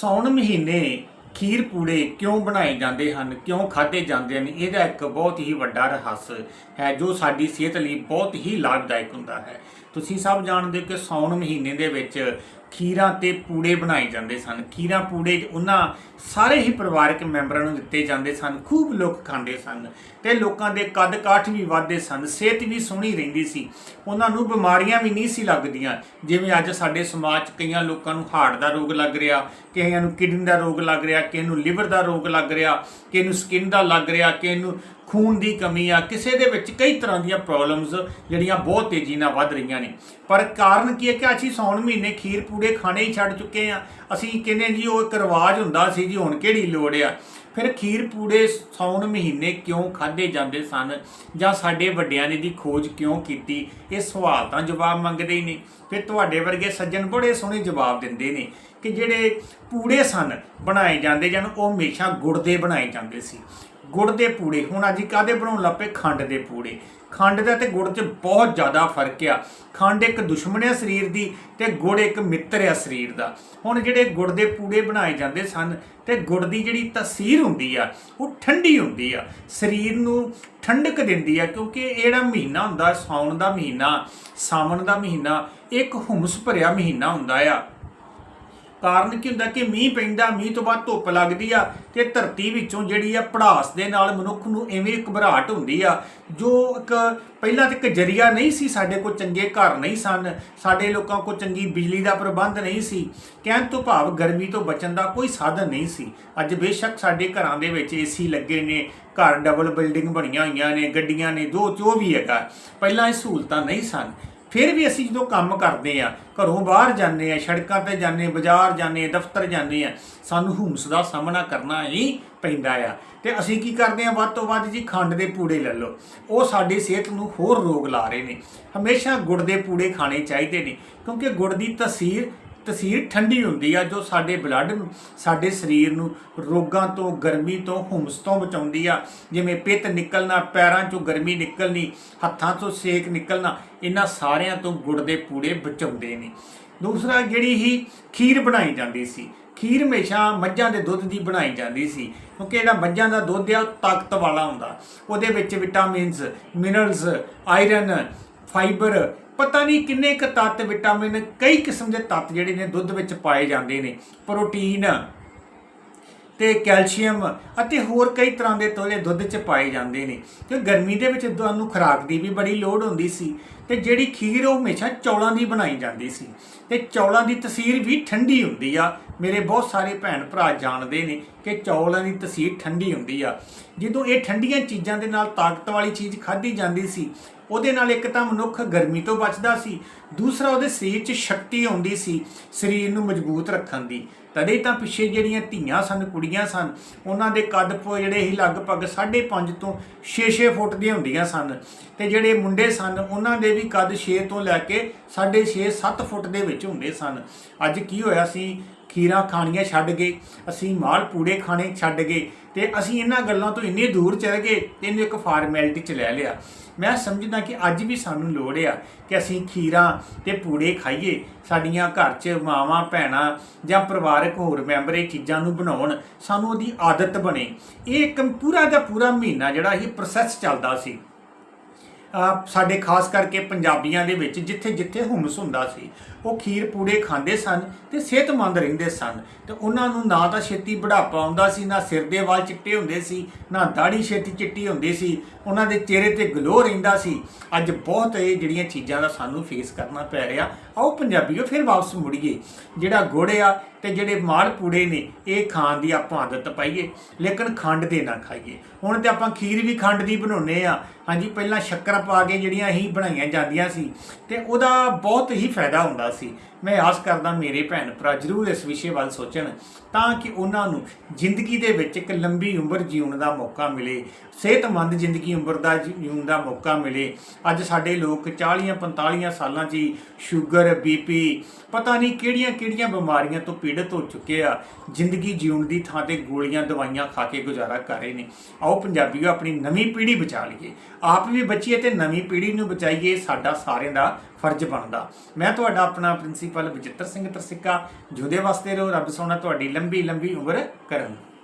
ਸੌਣ ਮਹੀਨੇ ਖੀਰ ਪੂੜੇ ਕਿਉਂ ਬਣਾਏ ਜਾਂਦੇ ਹਨ, ਕਿਉਂ ਖਾਦੇ ਜਾਂਦੇ ਹਨ, ਇਹਦਾ ਇੱਕ ਬਹੁਤ ਹੀ ਵੱਡਾ ਰਹੱਸ ਹੈ, ਜੋ ਸਾਡੀ ਸਿਹਤ ਲਈ ਬਹੁਤ ਹੀ ਲਾਭਦਾਇਕ ਹੁੰਦਾ ਹੈ। ਤੁਸੀਂ ਸਭ ਜਾਣਦੇ ਹੋ ਕਿ ਸੌਣ ਮਹੀਨੇ ਦੇ ਵਿੱਚ ਖੀਰਾਂ ਤੇ ਪੂੜੇ ਬਣਾਏ ਜਾਂਦੇ ਸਨ। ਖੀਰਾਂ, ਪੂੜੇ ਉਹਨਾਂ ਸਾਰੇ ਹੀ ਪਰਿਵਾਰਕ ਮੈਂਬਰਾਂ ਨੂੰ ਦਿੱਤੇ ਜਾਂਦੇ ਸਨ। ਖੂਬ ਲੋਕ ਖਾਂਦੇ ਸਨ ਤੇ ਲੋਕਾਂ ਦੇ ਕੱਦ ਕਾਠ ਵੀ ਵੱਧਦੇ ਸਨ। ਸਿਹਤ ਵੀ ਸੋਹਣੀ ਰਹਿੰਦੀ ਸੀ। ਉਹਨਾਂ ਨੂੰ ਬਿਮਾਰੀਆਂ ਵੀ ਨਹੀਂ ਸੀ ਲੱਗਦੀਆਂ। ਜਿਵੇਂ ਅੱਜ ਸਾਡੇ ਸਮਾਜ 'ਚ ਕਈਆਂ ਲੋਕਾਂ ਨੂੰ ਹਾਰਟ ਦਾ ਰੋਗ ਲੱਗ ਰਿਹਾ, ਕਈਆਂ ਨੂੰ ਕਿਡਨੀ ਦਾ ਰੋਗ ਲੱਗ ਰਿਹਾ ਕਿਸੇ ਨੂੰ ਲਿਵਰ ਦਾ ਰੋਗ ਲੱਗ ਰਿਹਾ ਕਿਸੇ ਨੂੰ ਸਕਿਨ ਦਾ ਲੱਗ ਰਿਹਾ ਕਿਸੇ ਨੂੰ ਖੂਨ ਦੀ ਕਮੀ ਆ, ਕਿਸੇ ਦੇ ਵਿੱਚ ਕਈ ਤਰ੍ਹਾਂ ਦੀਆਂ ਪ੍ਰੋਬਲਮਸ ਜਿਹੜੀਆਂ ਬਹੁਤ ਤੇਜ਼ੀ ਨਾਲ ਵੱਧ ਰਹੀਆਂ ਨੇ। ਪਰ ਕਾਰਨ ਕੀ ਹੈ ਕਿ ਅਸੀਂ ਸੌਣ ਮਹੀਨੇ ਖੀਰ ਪੂੜੇ ਖਾਣੇ ਹੀ ਛੱਡ ਚੁੱਕੇ ਆ। ਅਸੀਂ ਕਹਿੰਦੇ ਜੀ, ਉਹ ਇੱਕ ਰਿਵਾਜ ਹੁੰਦਾ ਸੀ ਜੀ, ਹੁਣ ਕਿਹੜੀ ਲੋੜ ਆ? ਫਿਰ ਖੀਰ ਪੂੜੇ ਸੌਣ ਮਹੀਨੇ ਕਿਉਂ ਖਾਦੇ ਜਾਂਦੇ ਸਨ? ਜਾਂ ਸਾਡੇ ਵੱਡਿਆਂ ਨੇ ਦੀ ਖੋਜ ਕਿਉਂ ਕੀਤੀ? ਇਹ ਸਵਾਲ ਤਾਂ ਜਵਾਬ ਮੰਗਦੇ ਹੀ ਨੇ ਫਿਰ ਤੁਹਾਡੇ ਵਰਗੇ ਸੱਜਣ ਬੜੇ ਸੋਹਣੇ ਜਵਾਬ ਦਿੰਦੇ ਨੇ ਕਿ ਜਿਹੜੇ ਪੂੜੇ ਸਨ, ਬਣਾਏ ਜਾਂਦੇ ਜਨ ਉਹ ਹਮੇਸ਼ਾ ਗੁੜ ਦੇ ਬਣਾਏ ਜਾਂਦੇ ਸੀ। ਗੁੜ ਦੇ ਪੂੜੇ। ਹੁਣ ਅੱਜ ਕਾਦੇ ਬਣਾਉਣ ਲੱਪੇ ਖੰਡ ਦੇ ਪੂੜੇ। ਖੰਡ ਦਾ ਤੇ ਗੁੜ 'ਚ ਬਹੁਤ ਜ਼ਿਆਦਾ ਫ਼ਰਕ ਆ। ਖੰਡ ਇੱਕ ਦੁਸ਼ਮਣ ਹੈ ਸਰੀਰ ਦੀ ਤੇ ਗੁੜ ਇੱਕ ਮਿੱਤਰ ਹੈ ਸਰੀਰ ਦਾ। ਹੁਣ ਜਿਹੜੇ ਗੁੜ ਦੇ ਪੂੜੇ ਬਣਾਏ ਜਾਂਦੇ ਸਨ ਤੇ ਗੁੜ ਦੀ ਜਿਹੜੀ ਤਸੀਰ ਹੁੰਦੀ ਆ, ਉਹ ਠੰਡੀ ਹੁੰਦੀ ਆ। ਸਰੀਰ ਨੂੰ ਠੰਡਕ ਦਿੰਦੀ ਆ ਕਿਉਂਕਿ ਇਹ ਜਿਹੜਾ ਮਹੀਨਾ ਹੁੰਦਾ, ਸਾਉਣ ਦਾ ਮਹੀਨਾ, ਸਾਵਣ ਦਾ ਮਹੀਨਾ, ਇੱਕ ਹੁਮਸ ਭਰਿਆ ਮਹੀਨਾ ਹੁੰਦਾ ਆ। ਕਾਰਨ ਕੀ ਹੁੰਦਾ ਕਿ ਮੀਂਹ ਪੈਂਦਾ, ਮੀਂਹ ਤੋਂ ਬਾਅਦ ਧੁੱਪ ਲੱਗਦੀ ਆ ਤੇ ਧਰਤੀ ਵਿੱਚੋਂ ਜਿਹੜੀ ਆ ਪੜਾਸ ਦੇ ਨਾਲ ਮਨੁੱਖ ਨੂੰ ਐਵੇਂ ਘਬਰਾਹਟ ਹੁੰਦੀ ਆ, ਜੋ ਇੱਕ ਪਹਿਲਾਂ ਤੇ ਇੱਕ ਜਰੀਆ ਨਹੀਂ ਸੀ ਸਾਡੇ ਕੋਲ, ਚੰਗੇ ਘਰ ਨਹੀਂ ਸਨ, ਸਾਡੇ ਲੋਕਾਂ ਕੋਲ ਚੰਗੀ ਬਿਜਲੀ ਦਾ ਪ੍ਰਬੰਧ ਨਹੀਂ ਸੀ, ਕਹਿਣ ਤੋਂ ਭਾਵ ਗਰਮੀ ਤੋਂ ਬਚਣ ਦਾ ਕੋਈ ਸਾਧਨ ਨਹੀਂ ਸੀ। ਅੱਜ ਬੇਸ਼ੱਕ ਸਾਡੇ ਘਰਾਂ ਦੇ ਵਿੱਚ ਏਸੀ ਲੱਗੇ ਨੇ, ਘਰ ਡਬਲ ਬਿਲਡਿੰਗ ਬਣੀਆਂ ਹੋਈਆਂ ਨੇ, ਗੱਡੀਆਂ ਨੇ ਜੋ ਜੋ ਵੀ ਹੈਗਾ, ਪਹਿਲਾਂ ਇਹ ਸਹੂਲਤਾਂ ਨਹੀਂ ਸਨ। ਫਿਰ ਵੀ ਅਸੀਂ ਜਦੋਂ ਕੰਮ ਕਰਦੇ ਆ ਘਰੋਂ ਬਾਹਰ ਜਾਂਦੇ ਆ ਸੜਕਾਂ ਤੇ ਜਾਂਦੇ ਬਾਜ਼ਾਰ ਜਾਂਦੇ ਦਫ਼ਤਰ ਜਾਂਦੇ ਆ ਸਾਨੂੰ ਹੁਮਸ ਦਾ ਸਾਹਮਣਾ ਕਰਨਾ ਹੀ ਪੈਂਦਾ ਆ। ਤੇ ਅਸੀਂ ਕੀ ਕਰਦੇ ਆ ਵੱਧ ਤੋਂ ਵੱਧ ਜੀ ਖੰਡ ਦੇ ਪੂੜੇ ਲੈ ਲਓ। ਉਹ ਸਾਡੀ ਸਿਹਤ ਨੂੰ ਹੋਰ ਰੋਗ ਲਾ ਰਹੇ ਨੇ। ਹਮੇਸ਼ਾ ਗੁੜ ਦੇ ਪੂੜੇ ਖਾਣੇ ਚਾਹੀਦੇ ਨੇ, ਕਿਉਂਕਿ ਗੁੜ ਦੀ ਤਸੀਰ ਤਸੀਰ ਠੰਡੀ ਹੁੰਦੀ ਆ ਜੋ ਸਾਡੇ ਬਲੱਡ ਨੂੰ, ਸਾਡੇ ਸਰੀਰ ਨੂੰ ਰੋਗਾਂ ਤੋਂ, ਗਰਮੀ ਤੋਂ ਹੁਮਸ ਤੋਂ ਬਚਾਉਂਦੀ ਆ। ਜਿਵੇਂ ਪਿੱਤ ਨਿਕਲਣਾ, ਪੈਰਾਂ ਚੋਂ ਗਰਮੀ ਨਿਕਲਣੀ, ਹੱਥਾਂ 'ਚੋਂ ਸੇਕ ਨਿਕਲਣਾ, ਇਹਨਾਂ ਸਾਰਿਆਂ ਤੋਂ ਗੁੜ ਦੇ ਪੂੜੇ ਬਚਾਉਂਦੇ ਨੇ। ਦੂਸਰਾ ਜਿਹੜੀ ਹੀ ਖੀਰ ਬਣਾਈ ਜਾਂਦੀ ਸੀ, ਖੀਰ ਹਮੇਸ਼ਾ ਮੱਝਾਂ ਦੇ ਦੁੱਧ ਦੀ ਬਣਾਈ ਜਾਂਦੀ ਸੀ, ਕਿਉਂਕਿ ਜਿਹੜਾ ਮੱਝਾਂ ਦਾ ਦੁੱਧ ਆ, ਉਹ ਤਾਕਤ ਵਾਲਾ ਹੁੰਦਾ। ਉਹਦੇ ਵਿੱਚ ਵਿਟਾਮਿਨਸ, ਮਿਨਰਲਸ, ਆਇਰਨ, ਫਾਈਬਰ ਪਤਾ ਨਹੀਂ ਕਿੰਨੇ ਕ ਤੱਤ, ਵਿਟਾਮਿਨ, ਕਈ ਕਿਸਮ ਦੇ ਤੱਤ ਜਿਹੜੇ ਨੇ ਦੁੱਧ ਵਿੱਚ ਪਾਏ ਜਾਂਦੇ ਨੇ, ਪ੍ਰੋਟੀਨ ਤੇ ਕੈਲਸ਼ੀਅਮ ਅਤੇ ਹੋਰ ਕਈ ਤਰ੍ਹਾਂ ਦੇ ਤੋਲੇ ਦੁੱਧ 'ਚ ਪਾਏ ਜਾਂਦੇ ਨੇ। ਤੇ ਗਰਮੀ ਦੇ ਵਿੱਚ ਤੁਹਾਨੂੰ ਖੁਰਾਕ ਦੀ ਵੀ ਬੜੀ ਲੋੜ ਹੁੰਦੀ ਸੀ ਤੇ ਜਿਹੜੀ ਖੀਰ ਉਹ ਹਮੇਸ਼ਾ ਚੌਲਾਂ ਦੀ ਬਣਾਈ ਜਾਂਦੀ ਸੀ। ਤੇ ਚੌਲਾਂ ਦੀ ਤਸੀਰ ਵੀ ਠੰਡੀ ਹੁੰਦੀ ਆ। ਮੇਰੇ ਬਹੁਤ ਸਾਰੇ ਭੈਣ ਭਰਾ ਜਾਣਦੇ ਨੇ ਕਿ ਚੌਲਾਂ ਦੀ ਤਸੀਰ ਠੰਡੀ ਹੁੰਦੀ ਆ। ਜਦੋਂ ਇਹ ਠੰਡੀਆਂ ਚੀਜ਼ਾਂ ਦੇ ਨਾਲ ਤਾਕਤ ਵਾਲੀ ਚੀਜ਼ ਖਾਧੀ ਜਾਂਦੀ ਸੀ ਉਹਦੇ ਨਾਲ ਇੱਕ ਤਾਂ ਮਨੁੱਖ ਗਰਮੀ ਤੋਂ ਬਚਦਾ ਸੀ, ਦੂਸਰਾ ਉਹਦੇ ਸਰੀਰ 'ਚ ਸ਼ਕਤੀ ਆਉਂਦੀ ਸੀ, ਸਰੀਰ ਨੂੰ ਮਜ਼ਬੂਤ ਰੱਖਣ ਦੀ। ਤਦੇ ਤਾਂ ਪਿੱਛੇ ਜਿਹੜੀਆਂ ਧੀਆਂ ਸਨ, ਕੁੜੀਆਂ ਸਨ, ਉਹਨਾਂ ਦੇ ਕੱਦ ਪੋ ਜਿਹੜੇ ਹੀ ਲਗਭਗ 5.5 ਤੋਂ 6-6 ਫੁੱਟ ਦੀਆਂ ਹੁੰਦੀਆਂ ਸਨ। ਤੇ ਜਿਹੜੇ ਮੁੰਡੇ ਸਨ, ਉਹਨਾਂ ਦੇ ਵੀ ਕੱਦ 6 ਤੋਂ ਲੈ ਕੇ 6.5 7 ਫੁੱਟ ਦੇ ਵਿੱਚ ਹੁੰਦੇ ਸਨ। ਅੱਜ ਕੀ ਹੋਇਆ ਸੀ? ਖੀਰਾਂ ਖਾਣੀਆਂ ਛੱਡ ਗਏ, ਅਸੀਂ ਮਾਲ ਪੂੜੇ ਖਾਣੇ ਛੱਡ ਗਏ ਤੇ ਅਸੀਂ ਇਹਨਾਂ ਗੱਲਾਂ ਤੋਂ ਇੰਨੇ ਦੂਰ ਚਲੇ ਗਏ, ਇਹਨੂੰ ਇੱਕ ਫਾਰਮੈਲਿਟੀ ਚ ਲੈ ਲਿਆ। ਮੈਂ ਸਮਝਦਾ ਕਿ ਅੱਜ ਵੀ ਸਾਨੂੰ ਲੋੜ ਆ ਕਿ ਅਸੀਂ ਖੀਰਾਂ ਤੇ ਪੂੜੇ ਖਾਈਏ, ਸਾਡੀਆਂ ਘਰ 'ਚ ਮਾਵਾਂ, ਭੈਣਾਂ ਜਾਂ ਪਰਿਵਾਰ ਪਰਿਵਾਰਕ ਹੋਰ ਮੈਂਬਰ ਇਹ ਚੀਜ਼ਾਂ ਨੂੰ ਬਣਾਉਣ, ਸਾਨੂੰ ਉਹਦੀ ਆਦਤ ਬਣੇ। ਇਹ ਇੱਕ ਪੂਰਾ ਦਾ ਪੂਰਾ ਮਹੀਨਾ ਜਿਹੜਾ ਇਹ ਪ੍ਰੋਸੈਸ ਚੱਲਦਾ ਸੀ। ਸਾਡੇ ਖਾਸ ਕਰਕੇ ਪੰਜਾਬੀਆਂ ਦੇ ਵਿੱਚ ਜਿੱਥੇ ਜਿੱਥੇ ਹੁਮਸ ਹੁੰਦਾ ਸੀ, ਉਹ ਖੀਰ ਪੂੜੇ ਖਾਂਦੇ ਸਨ ਤੇ ਸਿਹਤਮੰਦ ਰਹਿੰਦੇ ਸਨ। ਤੇ ਉਹਨਾਂ ਨੂੰ ਨਾ ਤਾਂ ਛੇਤੀ ਬੁਢਾਪਾ ਆਉਂਦਾ ਸੀ, ਨਾ ਸਿਰ ਦੇ ਵਾਲ ਚਿੱਟੇ ਹੁੰਦੇ ਸੀ, ਨਾ ਦਾੜੀ ਛੇਤੀ ਚਿੱਟੀ ਹੁੰਦੀ ਸੀ, ਉਹਨਾਂ ਦੇ ਚਿਹਰੇ ਤੇ ਗਲੋ ਰਹਿੰਦਾ ਸੀ। ਅੱਜ ਬਹੁਤ ਇਹ ਜਿਹੜੀਆਂ ਚੀਜ਼ਾਂ ਦਾ ਸਾਨੂੰ ਫੇਸ ਕਰਨਾ ਪੈ ਰਿਹਾ। ਆਓ ਪੰਜਾਬੀਓ, ਫਿਰ ਵਾਪਸ ਮੁੜੀਏ। ਜਿਹੜਾ ਗੁੜ ਆ ਤੇ ਜਿਹੜੇ ਮਾਲ ਪੂੜੇ ਨੇ, ਇਹ ਖਾਣ ਦੀ ਆਪਾਂ ਆਦਤ ਪਾਈਏ, ਲੇਕਿਨ ਖੰਡ ਦੇ ਨਾ ਖਾਈਏ। ਹੁਣ ਤੇ ਆਪਾਂ ਖੀਰ ਵੀ ਖੰਡ ਦੀ ਬਣਾਉਨੇ ਆ। ਹਾਂਜੀ, ਪਹਿਲਾਂ ਸ਼ੱਕਰ ਪਾ ਕੇ ਜਿਹੜੀਆਂ ਹੀ ਬਣਾਈਆਂ ਜਾਂਦੀਆਂ ਸੀ, ਤੇ ਉਹਦਾ ਬਹੁਤ ਹੀ ਫਾਇਦਾ ਹੁੰਦਾ ਸੀ। ਮੈਂ ਆਸ ਕਰਦਾ ਮੇਰੇ ਭੈਣ ਭਰਾ ਜਰੂਰ ਇਸ ਵਿਸ਼ੇ ਵੱਲ ਸੋਚਣ, ਤਾਂ ਕਿ ਉਹਨਾਂ ਨੂੰ ਜ਼ਿੰਦਗੀ ਦੇ ਵਿੱਚ ਇੱਕ ਲੰਬੀ ਉਮਰ ਜਿਉਣ ਦਾ ਮੌਕਾ ਮਿਲੇ, ਸਿਹਤਮੰਦ ਜ਼ਿੰਦਗੀ ਉਮਰ ਦਾ ਜੀ- ਜਿਉਣ ਦਾ ਮੌਕਾ ਮਿਲੇ। ਅੱਜ ਸਾਡੇ ਲੋਕ 40 45 ਸਾਲਾਂ 'ਚ ਹੀ ਸ਼ੂਗਰ ਬੀਪੀ ਪਤਾ ਨਹੀਂ ਕਿਹੜੀਆਂ ਕਿਹੜੀਆਂ ਬਿਮਾਰੀਆਂ ਤੋਂ ਪੀੜਤ ਹੋ ਚੁੱਕੇ ਆ। ਜ਼ਿੰਦਗੀ ਜਿਉਣ ਦੀ ਥਾਂ ਤੇ ਗੋਲੀਆਂ, ਦਵਾਈਆਂ ਖਾ ਕੇ ਗੁਜ਼ਾਰਾ ਕਰ ਰਹੇ ਨੇ। ਆਓ ਪੰਜਾਬੀਓ, ਆਪਣੀ ਨਵੀਂ ਪੀੜ੍ਹੀ ਬਚਾ ਲਈਏ। ਆਪ ਵੀ ਬਚੀਏ ਤੇ ਨਵੀਂ ਪੀੜ੍ਹੀ ਨੂੰ ਬਚਾਈਏ, ਸਾਡਾ ਸਾਰਿਆਂ ਦਾ ਫਰਜ਼ ਬਣਦਾ। ਮੈਂ ਤੁਹਾਡਾ ਆਪਣਾ ਪ੍ਰਿੰਸੀਪਲ ਬਚਿੱਤਰ ਸਿੰਘ ਤਰਸਿੱਕਾ। ਜੁਦੇ ਵਾਸਤੇ ਰਹੋ, ਰੱਬ ਸੋਨਾ ਤੁਹਾਡੀ ਲੰਬੀ ਲੰਬੀ ਉਮਰ ਕਰਨ।